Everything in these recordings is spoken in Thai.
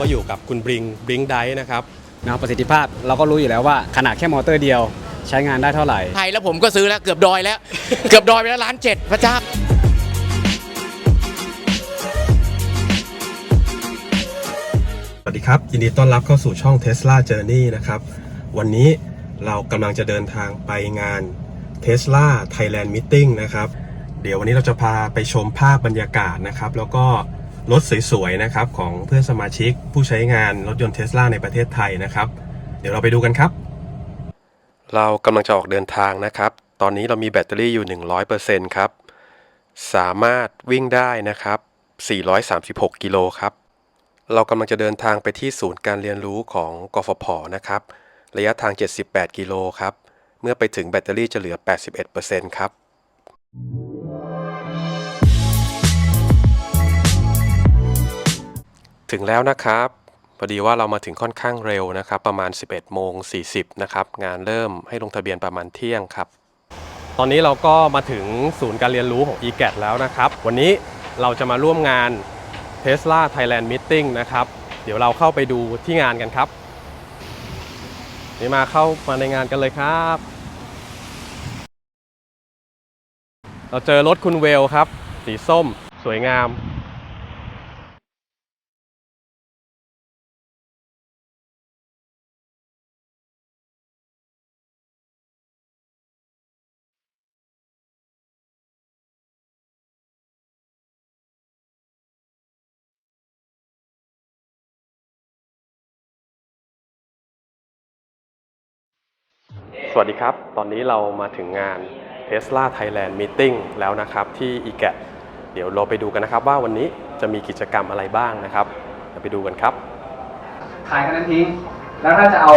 ก็อยู่กับคุณบริงบริงไดนะครับนะประสิทธิภาพเราก็รู้อยู่แล้วว่าขนาดแค่มอเตอร์เดียว ใช้งานได้เท่าไหร่ ไทยแล้วผมก็ซื้อแล้วเกือบดอยแล้ว เกือบดอยไปแล้วล้านเจ็ดพระเจ้าสวัสดีครับ ยินดีต้อนรับเข้าสู่ช่อง Tesla Journey นะครับ วันนี้เรากำลังจะเดินทางไปงาน Tesla Thailand Meeting นะครับ เดี๋ยววันนี้เราจะพาไปชมภาพบรรยากาศนะครับ แล้วก็ รถสวยๆนะครับของเพื่อนสมาชิกผู้ใช้งานรถยนต์ Tesla ในประเทศไทยนะครับ เดี๋ยวเราไปดูกันครับ เรากำลังจะออกเดินทางนะครับ ตอนนี้เรามีแบตเตอรี่อยู่ 100%ครับ สามารถวิ่งได้นะครับ 436 กิโลครับ เรากำลังจะเดินทางไปที่ศูนย์การเรียนรู้ของกฟผนะครับ ระยะทาง 78 กิโลครับ เมื่อไปถึงแบตเตอรี่จะเหลือ 81%ครับ ถึงแล้วนะครับพอดีว่าเรามาถึงค่อนข้างเร็วนะครับ ประมาณ 11โมง40นะครับงานเริ่มให้ลงทะเบียนประมาณเที่ยงครับ ตอนนี้เราก็มาถึงศูนย์การเรียนรู้ของ e g a t แล้วนะครับ วันนี้เราจะมาร่วมงาน Tesla Thailand Meeting นะครับ เดี๋ยวเราเข้าไปดูที่งานกันครับ นี่มาเข้ามาในงานกันเลยครับ เราเจอรถคุณเวลครับ สีส้ม สวยงาม สวัสดีครับ ตอนนี้เรามาถึงงาน Tesla Thailand Meeting แล้วนะครับที่ e g a t เดี๋ยวเราไปดูกันนะครับว่าวันนี้จะมีกิจกรรมอะไรบ้างนะครับเดี๋ยวไปดูกันครับ ขายคันนั้นทิ้ง แล้วถ้าจะเอา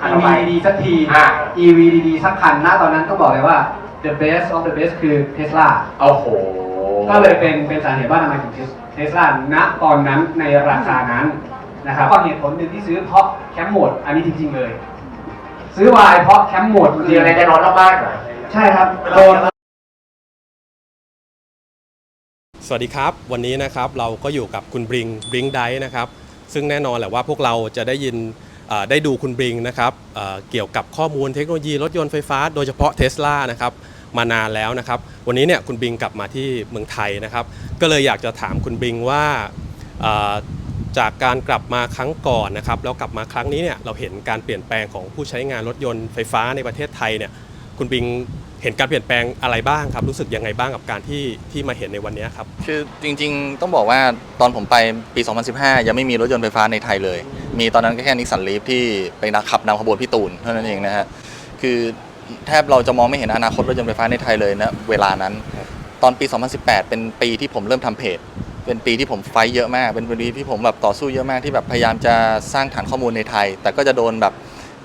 คันต่อ EV ไปดีๆสักที อะ EV ดีๆสักคันณตอนนั้นต้องบอกเลยว่า the best of the best คือ Tesla โอ้โหก็เลยเป็นเป็นสาเหตุว่าทำไมถึง Tesla ณตอนนั้นในราคานั้นนะครับก็เหตุผลหนึ่งที่ซื้อเพราะแคมป์โหมดอันนี้จริงๆเลย ซื้อวายเพราะแคมป์โหมดมีอะไรจะร้อนมากๆหน่อยใช่ครับโดน สวัสดีครับ วันนี้นะครับเราก็อยู่กับคุณบริงบริงไดนะครับซึ่งแน่นอนแหละว่าพวกเราจะได้ยินเอ่อได้ดูคุณบริงนะครับเอ่อเกี่ยวกับข้อมูลเทคโนโลยีรถยนต์ไฟฟ้าโดยเฉพาะเทสลานะครับมานานแล้วนะครับ วันนี้เนี่ยคุณบริงกลับมาที่เมืองไทยนะครับ ก็เลยอยากจะถามคุณบริงว่าเอ่อ จากการกลับมาครั้งก่อนนะครับแล้วกลับมาครั้งนี้เนี่ยเราเห็นการเปลี่ยนแปลงของผู้ใช้งานรถยนต์ไฟฟ้าในประเทศไทยเนี่ยคุณบิงเห็นการเปลี่ยนแปลงอะไรบ้างครับ รู้สึกยังไงบ้างกับการที่ที่มาเห็นในวันนี้ครับ คือจริงๆ ต้องบอกว่าตอนผมไปปี 2015 ยังไม่มีรถยนต์ไฟฟ้าในไทยเลย มีตอนนั้นก็แค่นิสสันลีฟที่ไปนักขับนำขบวนพี่ตูนเท่านั้นเองนะฮะคือแทบเราจะมองไม่เห็นอนาคตรถยนต์ไฟฟ้าในไทยเลยนะเวลานั้น ตอนปี 2018 เป็นปีที่ผมเริ่มทำเพจ เป็นปีที่ผมไฟท์เยอะมาก เป็นปีที่ผมแบบต่อสู้เยอะมากที่แบบพยายามจะสร้างฐานข้อมูลในไทย แต่ก็จะโดนแบบ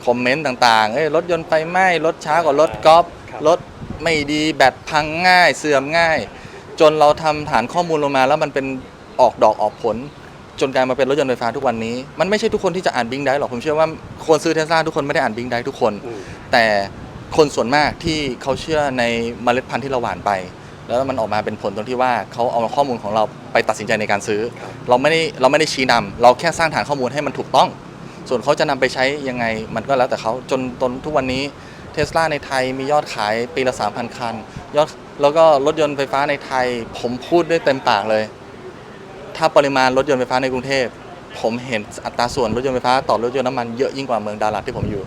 คอมเมนต์ต่างๆ เอ้ยรถยนต์ไฟไหม้รถช้ากว่ารถกอล์ฟครับรถไม่ดีแบตพังง่าย เสื่อมง่าย จนเราทำฐานข้อมูลลงมาแล้วมันเป็นออกดอกออกผล จนกลายมาเป็นรถยนต์ไฟฟ้าทุกวันนี้ มันไม่ใช่ทุกคนที่จะอ่านบิงได้หรอกผมเชื่อว่าคนซื้อเทสลาทุกคนไม่ได้อ่านบิงได้ทุกคน แต่คนส่วนมากที่เขาเชื่อในเมล็ดพันธุ์ที่เราหว่านไป แล้วมันออกมาเป็นผลตรงที่ว่าเขาเอาข้อมูลของเราไปตัดสินใจในการซื้อ เราไม่ได้เราไม่ได้ชี้นำเราแค่สร้างฐานข้อมูลให้มันถูกต้อง ส่วนเขาจะนำไปใช้ยังไงมันก็แล้วแต่เขาจนตนทุกวันนี้เทสลาในไทยมียอดขายปีละ 3,000 คันยอดแล้วก็รถยนต์ไฟฟ้าในไทยผมพูดได้เต็มปากเลย ถ้าปริมาณรถยนต์ไฟฟ้าในกรุงเทพ ผมเห็นอัตราส่วนรถยนต์ไฟฟ้าต่อรถยนต์น้ำมันเยอะยิ่งกว่าเมืองดารัตที่ผมอยู่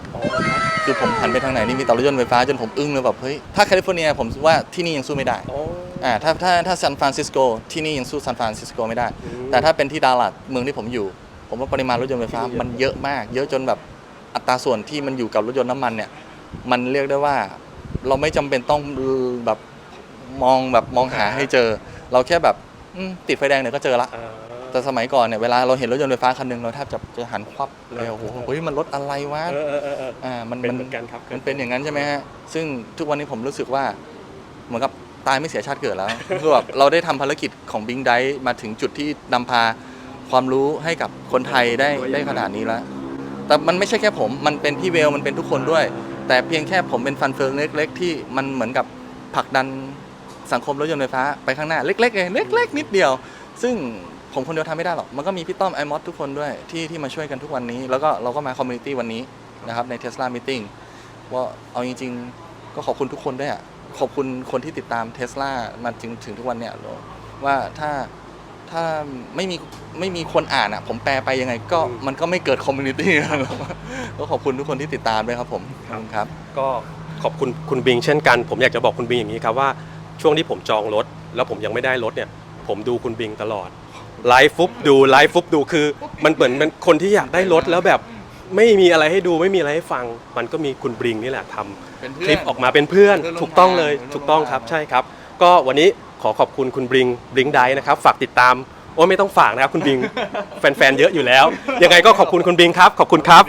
คือผมหันไปทางไหนนี่มีแต่รถยนต์ไฟฟ้าจนผมอึ้งเลยแบบเฮ้ยถ้าแคลิฟอร์เนียผมว่าที่นี่ยังสู้ไม่ได้อ่าถ้าถ้าถ้าซานฟรานซิสโกที่นี่ยังสู้ซานฟรานซิสโกไม่ได้ แต่ถ้าเป็นที่ดารัตเมืองที่ผมอยู่ ผมว่าปริมาณรถยนต์ไฟฟ้ามันเยอะมาก เยอะจนแบบอัตราส่วนที่มันอยู่กับรถยนต์น้ำมันเนี่ยมันเรียกได้ว่าเราไม่จำเป็นต้องแบบมองแบบมองหาให้เจอ เราแค่แบบอืมติดไฟแดงเนี่ยก็เจอละ แต่สมัยก่อนเนี่ยเวลาเราเห็นรถยนต์ไฟฟ้าคันหนึงเราแทบจะจะหันควับเลยโอ้โหเฮ้ยมันรถอะไรวะเออเออเออเอออ่ามันเป็นเหมือนกันครับมันเป็นอย่างนั้นใช่ไหมฮะซึ่งทุกวันนี้ผมรู้สึกว่าเหมือนกับตายไม่เสียชาติเกิดแล้ว คือแบบเราได้ทำภารกิจของบิงไดมาถึงจุดที่นำพาความรู้ให้กับคนไทยได้ได้ขนาดนี้แล้ว แต่มันไม่ใช่แค่ผม มันเป็นพี่เวล มันเป็นทุกคนด้วย แต่เพียงแค่ผมเป็นฟันเฟืองเล็ก ๆ ที่มันเหมือนกับผลักดันสังคมรถยนต์ไฟฟ้าไปข้างหน้าเล็กๆเองเล็ก ๆ นิดเดียว ซึ่ง ผมคนเดียวทำไม่ได้หรอก มันก็มีพี่ต้อมไอมอสทุกคนด้วยที่ที่มาช่วยกันทุกวันนี้ แล้วก็เราก็มาคอมมูนิตี้วันนี้นะครับใน Tesla Meeting ว่าเอาจริง ๆ ก็ขอบคุณทุกคนด้วยอะขอบคุณคนที่ติดตาม Tesla มาถึงถึงทุกวันเนี่ยว่าถ้าถ้าไม่มีไม่มีคนอ่านอะ ผมแปลไปยังไงก็มันก็ไม่เกิดคอมมูนิตี้ก็ขอบคุณทุกคนที่ติดตามด้วยครับผมขอบคุณครับ ก็ขอบคุณคุณบิงเช่นกัน ผมอยากจะบอกคุณบิงอย่างนี้ครับว่าช่วงที่ผมจองรถ แล้วผมยังไม่ได้รถเนี่ย ผมดูคุณบิงตลอด ไลฟ์ฟุบดูไลฟ์ฟุบดูคือ มันเหมือนเป็นคนที่อยากได้รถแล้วแบบไม่มีอะไรให้ดูไม่มีอะไรให้ฟัง มันก็มีคุณบิงนี่แหละทำเป็นคเพื่อนลิปออกมาเป็นเพื่อนเพื่อนร่วมถูกต้องเลยทางถูกต้องครับเพื่อนร่วมทางใช่ครับ ก็วันนี้ขอขอบคุณคุณบิงบิงไดนะครับฝากติดตามโอ้ไม่ต้องฝากนะครับคุณบิง แฟนๆเยอะอยู่แล้ว ยังไงก็ขอบคุณคุณบิงครับ ขอบคุณครับ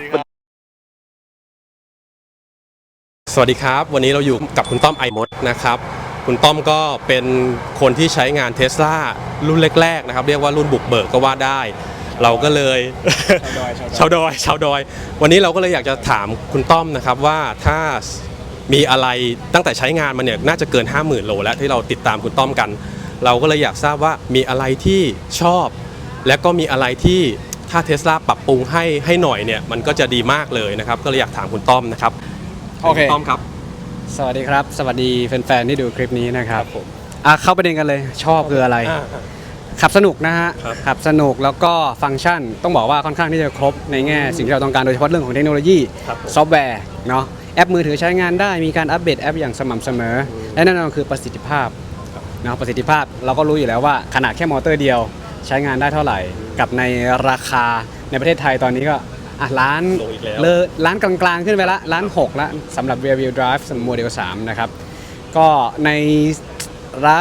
สวัสดีครับ วันนี้เราอยู่กับคุณต้อมไอมดนะครับ คุณต้อมก็เป็นคนที่ใช้งานเทสลารุ่นแรกๆนะครับ เรียกว่ารุ่นบุกเบิกก็ว่าได้ เราก็เลยชาวดอยชาวดอย วันนี้เราก็เลยอยากจะถามคุณต้อมนะครับว่าถ้ามีอะไรตั้งแต่ใช้งานมาเนี่ยน่าจะเกิน 50,000โลแล้วที่เราติดตามคุณต้อมกัน เราก็เลยอยากทราบว่ามีอะไรที่ชอบ และก็มีอะไรที่ถ้าเทสลาปรับปรุงให้ให้หน่อยเนี่ยมันก็จะดีมากเลยนะครับ ก็เลยอยากถามคุณต้อมนะครับโอเคณต้อมครับ สวัสดีครับ สวัสดีแฟนๆที่ดูคลิปนี้นะครับครับผมอะเข้าประเด็นกันเลยชอบคืออะไรอ่า ขับสนุกนะฮะครับ ขับสนุกแล้วก็ฟังก์ชันต้องบอกว่าค่อนข้างที่จะครบในแง่สิ่งที่เราต้องการโดยเฉพาะเรื่องของเทคโนโลยี ครับผม ซอฟต์แวร์เนาะแอปมือถือใช้งานได้มีการอัปเดตแอปอย่างสม่ำเสมอ และแน่นอนคือประสิทธิภาพเนาะประสิทธิภาพเราก็รู้อยู่แล้วว่าขนาดแค่มอเตอร์เดียว ใช้งานได้เท่าไหร่ กับในราคาในประเทศไทยตอนนี้ก็ อะล้านลงอีกแล้ว เลอล้านกลางๆขึ้นไปละล้าน6ละสำหรับ Rear Wheel Drive โมเดล3นะครับ ก็ในระ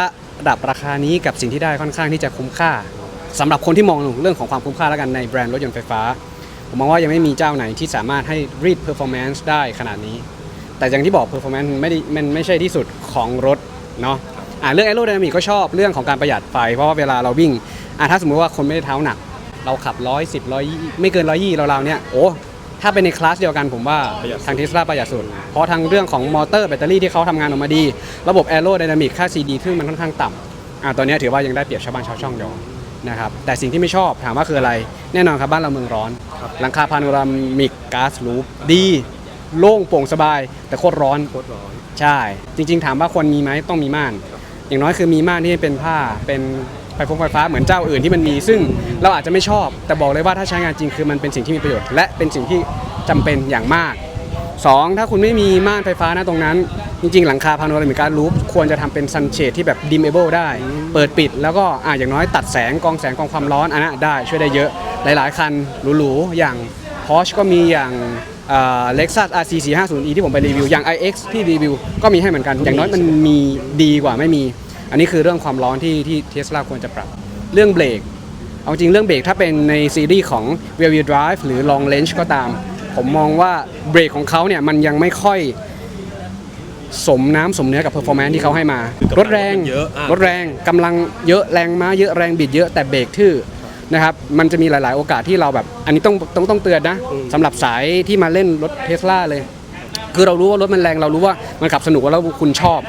ดับราคานี้กับสิ่งที่ได้ค่อนข้างที่จะคุ้มค่าสำหรับคนที่มองเรื่องของความคุ้มค่าแล้วกันในแบรนด์รถยนต์ไฟฟ้า ผมมองว่ายังไม่มีเจ้าไหนที่สามารถให้รีด performance ได้ขนาดนี้ แต่อย่างที่บอก performance มันไม่ได้มันไม่ใช่ที่สุดของรถเนาะอ่าเรื่อง aerodynamic ก็ชอบเรื่องของการประหยัดไฟ เพราะว่าเวลาเราวิ่งอ่าถ้าสมมุติว่าคนไม่ได้เท้าหนัก เราขับ110 120ไม่เกิน120เราๆเนี่ยโอ้ถ้าเป็นในคลาสเดียวกันผมว่าประหยัดสุดทางเทสลาประหยัดสุด เพราะทางเรื่องของมอเตอร์แบตเตอรี่ที่เขาทำงานออกมาดี ระบบ aerodynamic ค่า CD ซึ่งมันค่อนข้างต่ำอ่าตอนนี้ถือว่ายังได้เปรียบชาวบ้านชาวช่องอยู่นะครับแต่สิ่งที่ไม่ชอบถามว่าคืออะไร แน่นอนครับบ้านเราเมืองร้อนหลังคาพาโนรามิกก๊าซรูฟดีโล่งโปร่งสบาย แต่โคตรร้อนโคตรร้อนใช่ จริง ๆ ถามว่าควรมีไหมต้องมีม่าน อย่างน้อยคือมีม่านที่เป็นผ้าเป็น ไฟฟงไฟฟ้าเหมือนเจ้าอื่นที่มันมี ซึ่งเราอาจจะไม่ชอบ แต่บอกเลยว่าถ้าใช้งานจริงคือมันเป็นสิ่งที่มีประโยชน์ และเป็นสิ่งที่จำเป็นอย่างมาก 2 ถ้าคุณไม่มีม่านไฟฟ้านะตรงนั้น จริงๆ หลังคาพาโนรามิกการลูปควรจะทำเป็นซันเชดที่แบบดิมเอเบิลได้ เปิดปิดแล้วก็อะอย่างน้อยตัดแสงกองแสงกองความร้อนอันนั้นได้ช่วยได้เยอะหลายๆ คันหรูๆ อย่าง Porsche ก็มีอย่างเล็กซัส RC 4 5 0 E ที่ผมไปรีวิว อย่าง iX ที่รีวิว ก็มีให้เหมือนกัน อย่างน้อยมันมีดีกว่าไม่มี อันนี้คือเรื่องความร้อนที่ที่เทสลาควรจะปรับ เรื่องเบรกเอาจริงเรื่องเบรกถ้าเป็นในซีรีส์ของ Rear Wheel Drive หรือ Long Range ก็ตาม ผมมองว่าเบรกของเขาเนี่ยมันยังไม่ค่อยสมน้ำสมเนื้อกับ performance ที่เขาให้มาคือกำลังรถแรงเยอะอะรถแรงกำลังเยอะแรงม้าเยอะแรงบิดเยอะแต่เบรกทื่อนะครับมันจะมีหลาย ๆ โอกาสที่เราแบบ อันนี้ต้องต้องต้องเตือนนะสำหรับสายที่มาเล่นรถเทสลาเลย คือเรารู้ว่ารถมันแรงเรารู้ว่ามันขับสนุกแล้วคุณชอบ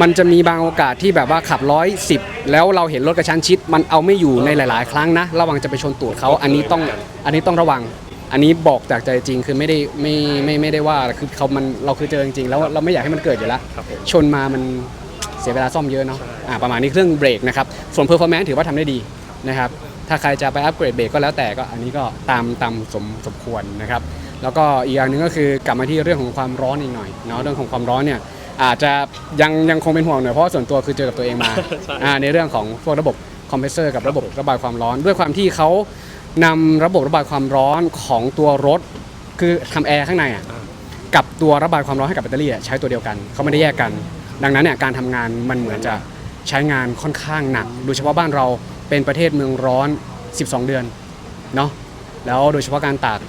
มันจะมีบางโอกาสที่แบบว่าขับร้อยสิบแล้วเราเห็นรถกระชั้นชิด มันเอาไม่อยู่ในหลาย ๆ ครั้งนะ ระวังจะไปชนตูดเขาอันนี้ต้องอันนี้ต้องระวัง อันนี้บอกจากใจจริงคือไม่ได้ไม่ไม่ไม่ได้ว่าคือเขามันเราคือเจอจริงๆแล้วเราไม่อยากให้มันเกิดอยู่แล้วชนมามันเสียเวลาซ่อมเยอะเนาะอ่าประมาณนี้เครื่องเบรกนะครับส่วน performance ถือว่าทำได้ดีนะครับถ้าใครจะไปอัปเกรดเบรกก็แล้วแต่ก็อันนี้ก็ตามตามสมสมควรนะครับแล้วก็อีกอย่างหนึ่งก็คือกลับมาที่เรื่องของความร้อนอีกหน่อยเนาะเรื่องของความร้อนเนี่ย อาจจะยังยังคงเป็นห่วงหน่อยเพราะว่าส่วนตัวคือเจอกับตัวเองมาใช่ อ่าในเรื่องของพวกระบบคอมเพรสเซอร์กับระบบระบายความร้อน ด้วยความที่เขานำระบบระบายความร้อนของตัวรถ คือทำแอร์ข้างในอะ กับตัวระบายความร้อนให้กับแบตเตอรี่อะใช้ตัวเดียวกันเขาไม่ได้แยกกัน ดังนั้นเนี่ยการทำงานมันเหมือนจะใช้งานค่อนข้างหนัก โดยเฉพาะบ้านเราเป็นประเทศเมืองร้อน 12 เดือนเนาะแล้วโดยเฉพาะการตาก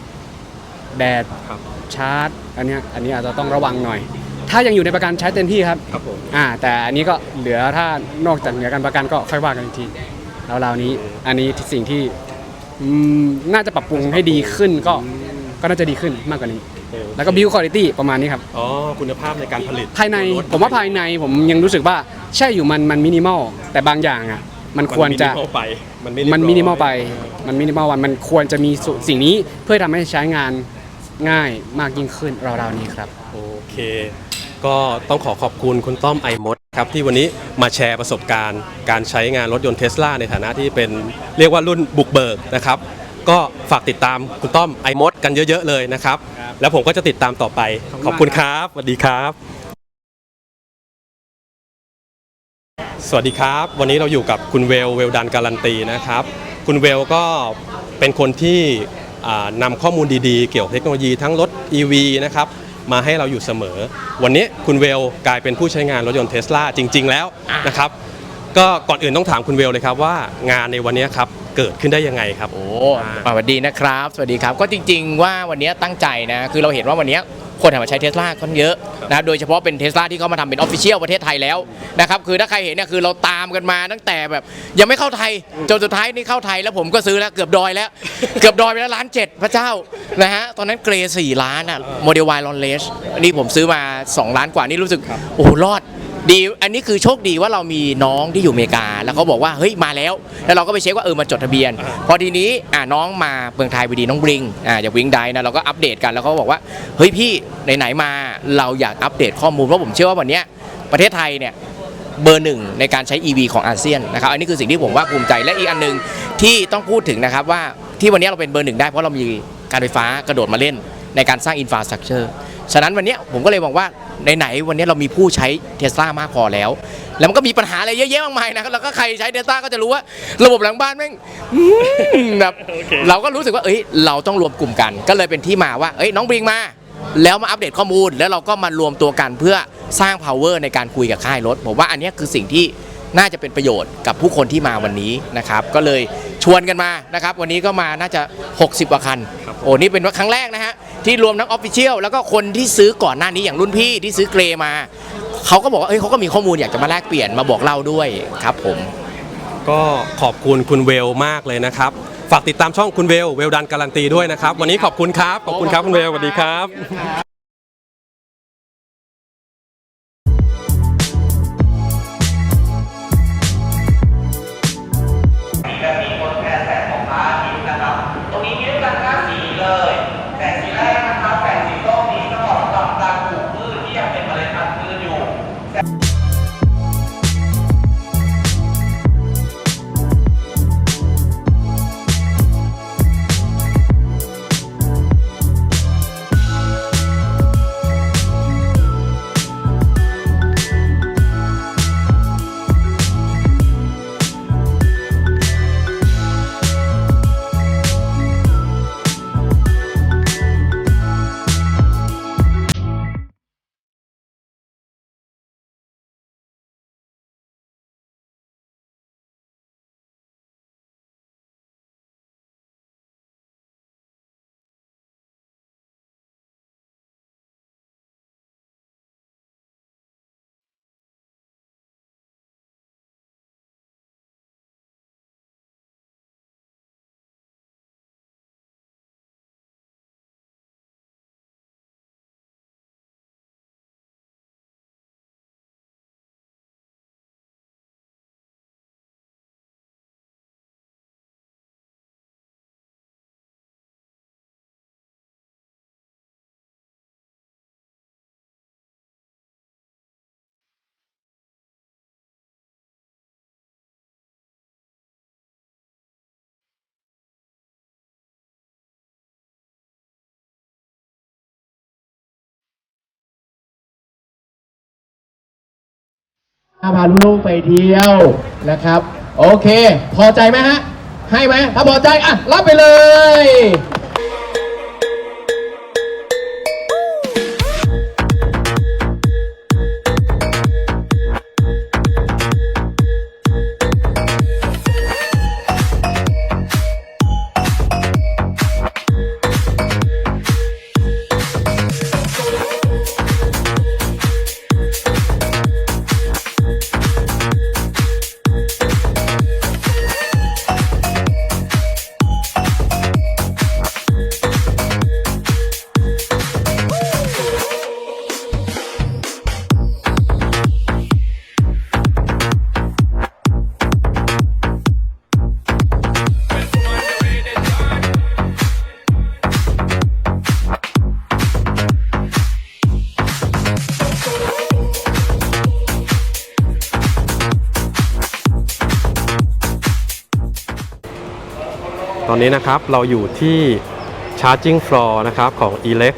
แดดครับ ชาร์จอันเนี้ยอันนี้อาจจะต้องระวังหน่อย ถ้ายังอยู่ในประกันใช้เต็มที่ครับครับผมอ่าแต่อันนี้ก็เหลือถ้านอกจากเหลือการประกันก็ค่อยว่ากันอีกทีแล้วราวๆนี้อันนี้สิ่งที่อืมน่าจะปรับปรุงให้ดีขึ้นก็ก็น่าจะดีขึ้นมากกว่านี้เออแล้วก็ build quality ประมาณนี้ครับ อ๋อคุณภาพในการผลิตภายในรถผมว่าภายในผมยังรู้สึกว่าใช่อยู่มันมันมินิมอลแต่บางอย่างอะมันควรจะมินิมอลไปมันไม่มันมินิมอลไป มันมินิมอลวันมันควรจะมีสุสิ่งนี้เพื่อทำให้ใช้งานง่ายมากยิ่งขึ้นราวๆนี้ครับ โอเค ก็ต้องขอขอบคุณคุณต้อมไอมดครับที่วันนี้มาแชร์ประสบการณ์ การใช้งานรถยนต์เทสลาในฐานะที่เป็นเรียกว่ารุ่นบุกเบิกนะครับ ก็ฝากติดตามคุณต้อมไอมดกันเยอะๆเลยนะครับ แล้วผมก็จะติดตามต่อไปขอบคุณครับสวัสดีครับ สวัสดีครับ วันนี้เราอยู่กับคุณเวลเวลดันการันตีนะครับ คุณเวลก็เป็นคนที่นำข้อมูลดีๆ เกี่ยวกับเทคโนโลยีทั้งรถ EV นะครับ มาให้เราอยู่เสมอ วันนี้คุณเวลกลายเป็นผู้ใช้งานรถยนต์เทสลาจริง ๆ แล้วนะครับ ก็ก่อนอื่นต้องถามคุณเวลเลยครับว่างานในวันนี้ครับเกิดขึ้นได้ยังไงครับ โอ้สวัสดีนะครับ สวัสดีครับ ก็จริง ๆ ว่าวันนี้ตั้งใจนะ คือเราเห็นว่าวันนี้ คนหันมาใช้เทสลาค่อนเยอะนะโดยเฉพาะเป็นเทสลาที่เขามาทำเป็นออฟฟิเชียลประเทศไทยแล้วนะครับคือถ้าใครเห็นเนี่ยคือเราตามกันมาตั้งแต่แบบยังไม่เข้าไทยจนสุดท้ายนี่เข้าไทยแล้วผมก็ซื้อแล้วเกือบดอยแล้ว เกือบดอยไปแล้วล้านเจ็ดพระเจ้านะฮะตอนนั้นเกรย์สี่ล้านอะโมเดลวายลอนเลสอันนี้ผมซื้อมา 2 ล้านกว่านี่รู้สึกโอ้โหรอด ดีอันนี้คือโชคดีว่าเรามีน้องที่อยู่อเมริกา แล้วเขาบอกว่าเฮ้ยมาแล้ว แล้วเราก็ไปเช็คว่าเออมาจดทะเบียน พอทีนี้อ่าน้องมาเมืองไทยพอดีน้องบริงอ่าจากวิงไดนะเราก็อัปเดตกันแล้วเขาก็บอกว่าเฮ้ยพี่ไหนๆมาเราอยากอัปเดตข้อมูลเพราะผมเชื่อว่าวันเนี้ยประเทศไทยเนี่ยเบอร์หนึ่งในการใช้ EV ของอาเซียนนะครับอันนี้คือสิ่งที่ผมว่าภูมิใจและอีกอันหนึ่งที่ต้องพูดถึงนะครับว่าที่วันนี้เราเป็นเบอร์หนึ่งได้เพราะเรามีการไฟฟ้ากระโดดมาเล่นในการสร้างอินฟราสตรักเจอร์ฉะนั้นวันนี้ผมก็เลยมองว่า ไหนๆวันนี้เรามีผู้ใช้เทสลามากพอแล้ว แล้วมันก็มีปัญหาอะไรเยอะแยะมากมายนะครับแล้วก็ใครใช้เทสลาก็จะรู้ว่า ระบบหลังบ้านแม่งอืมแบบเราก็รู้สึกว่าเอ้ยเราต้องรวมกลุ่มกัน ก็เลยเป็นที่มาว่า เอ้ยน้องบริงมา แล้วมาอัปเดตข้อมูล แล้วเราก็มารวมตัวกันเพื่อสร้าง power ในการคุยกับค่ายรถผมว่าอันเนี้ยคือสิ่งที่น่าจะเป็นประโยชน์กับผู้คนที่มาวันนี้นะครับ ก็เลยชวนกันมานะครับ วันนี้ก็มาน่าจะ 60กว่าคัน โอ้นี่เป็นว่าครั้งแรกนะฮะ ที่รวมทั้งออฟฟิเชียลแล้วก็คนที่ซื้อก่อนหน้านี้อย่างรุ่นพี่ที่ซื้อเกรมาเขาก็บอกว่าเอ้ยเขาก็มีข้อมูลอยากจะมาแลกเปลี่ยนมาบอกเล่าด้วยครับผม ก็ขอบคุณคุณเวลมากเลยนะครับ ฝากติดตามช่องคุณเวลเวลดันการันตีด้วยนะครับ วันนี้ขอบคุณครับ ขอบคุณครับคุณเวลสวัสดีครับ พาลูกๆไปเที่ยวนะครับ โอเค พอใจไหมฮะ ให้ไหมถ้าพอใจอะรับไปเลย นี้นะครับเราอยู่ที่ Charging Floor นะครับของ Elex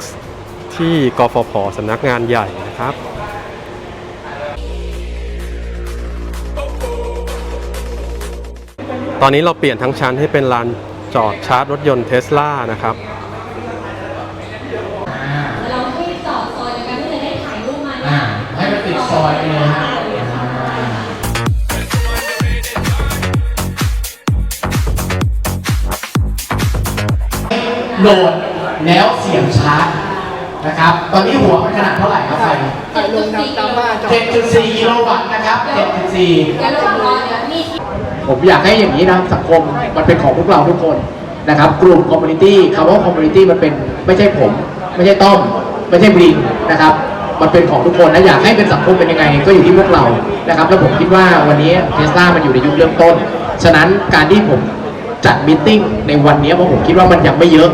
ที่กฟผสำนักงานใหญ่นะครับตอนนี้เราเปลี่ยนทั้งชั้นให้เป็นลานจอดชาร์จรถยนต์เทสลานะครับ โหลดแล้วเสียงชาร์จนะครับ ตอนนี้หัวมันขนาดเท่าไหร่ครับไฟลงน้ำตามบ้าน7.4กิโลวัตต์นะครับ7.4เดี๋ยวระหว่างรอเดี๋ยวมีผมอยากให้อย่างนี้นะสังคมมันเป็นของพวกเราทุกคนนะครับ กลุ่มคอมมูนิตี้คำว่าคอมมูนิตี้มันเป็นไม่ใช่ผม ไม่ใช่ต้อม ไม่ใช่บริงนะครับ มันเป็นของทุกคนนะอยากให้เป็นสังคมเป็นยังไง ก็อยู่ที่พวกเรานะครับ แล้วผมคิดว่าวันนี้เทสลามันอยู่ในยุคเริ่มต้น ฉะนั้นการที่ผมจัดมิทติ้งในวันนี้เพราะผมคิดว่ามันยังไม่เยอะ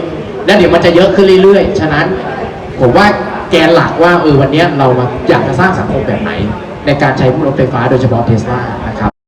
แล้วเดี๋ยวมันจะเยอะขึ้นเรื่อยๆ ฉะนั้นผมว่าแกนหลักว่าเออวันนี้เรามาอยากจะสร้างสังคมแบบไหน ในการใช้พวกรถไฟฟ้าโดยเฉพาะเทสลานะครับ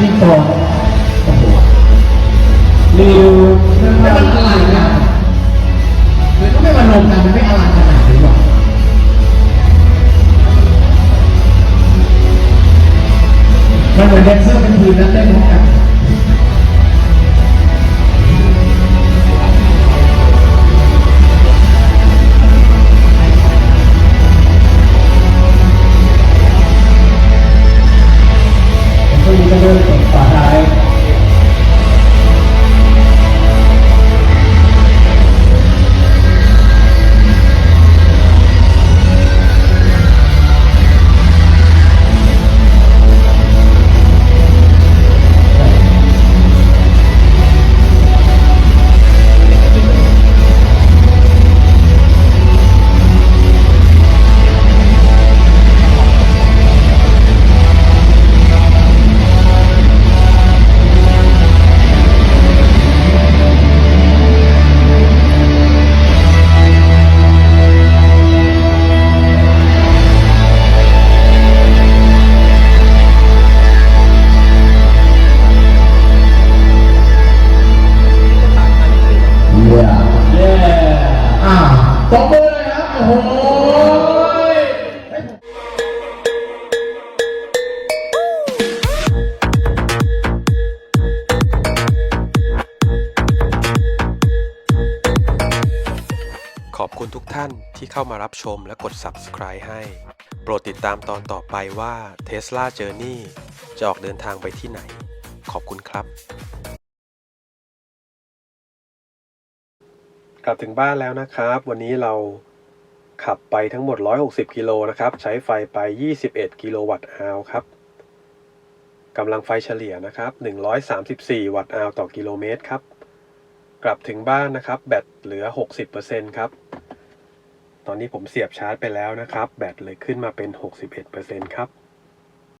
แขอบคุณทุกท่านที่เข้ามารับชมและกด subscribe ให้ โปรดติดตามตอนต่อไปว่า Tesla Journey จะออกเดินทางไปที่ไหน ขอบคุณครับ กลับถึงบ้านแล้วนะครับ วันนี้เราขับไปทั้งหมด 160 กิโลนะครับ ใช้ไฟไป 21 กิโลวัตต์อาวครับกำลังไฟเฉลี่ยนะครับ 134 วัตต์อาวต่อกิโลเมตรครับ กลับถึงบ้านนะครับ แบตเหลือ 60%ครับ ตอนนี้ผมเสียบชาร์จไปแล้วนะครับ แบตเลยขึ้นมาเป็น 61%ครับ